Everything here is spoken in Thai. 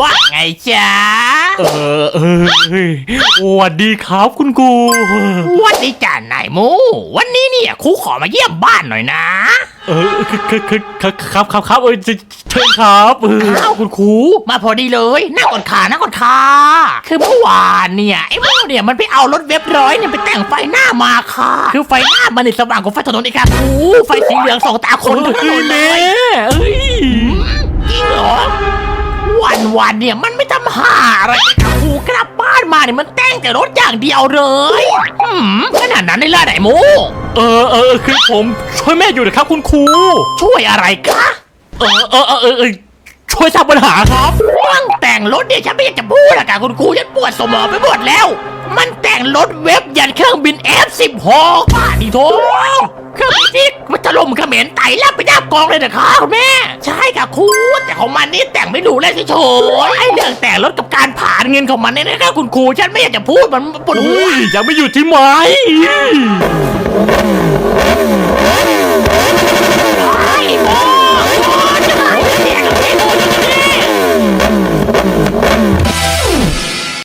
ว่าไงจ๊ะเออเออเฮ้ยสวัสดีครับคุณครู วันนี้จ้านายหมู วันนี้เนี่ยครูขอมาเยี่ยมบ้านหน่อยนะ เออคือคือคือคือครับครับครับเออเชิญเชิญครับเอออ้าว คุณครู มาพอดีเลยนั่งก่อนขานั่งก่อนขาคือเมื่อวานเนี่ยไอ้โม่เนี่ยมันไปเอารถเว็บร้อยเนี่ยไปแต่งไฟหน้ามาค่ะ คือไฟหน้ามันนี่สว่างกว่าไฟถนนอีกค่ะครูไฟสีเหลืองสองตาคนทั้งถนนเลย เอ้ นวันๆเนี่ยมันไม่ทำหาอะไรเลยค่ะครูกลับบ้านมาเนี่ยมันแต่งแต่รถอย่างเดียวเลยอืมขนาดนั้นเลยล่ะไหนโมเออเออคือผมช่วยแม่อยู่นะครับคุณครู ช่วยอะไรคะเออเออเออเออเออช่วยทราบปัญหาครับเรื่องแต่งรถเนี่ยฉันไม่อยากจะพูดอะค่ะคุณครูฉันปวดสมองไปหมดแล้ว มันแต่งรถเว็บยันเครื่องบิน F16 บ้านี่โถเครื่องบินที่ มเขมรไต่แล้วไปดับกองเลยนะคะคุณแม่ ใช่ค่ะคุณแต่ของมันนี่แต่งไม่ดูแลเฉยๆไอ้เรื่องแต่งรถกับการผ่านเงินของมันเนี่ยนะคะคุณครูฉันไม่อยากจะพูดมันปวดหัวยังไม่หยุดที่ไหม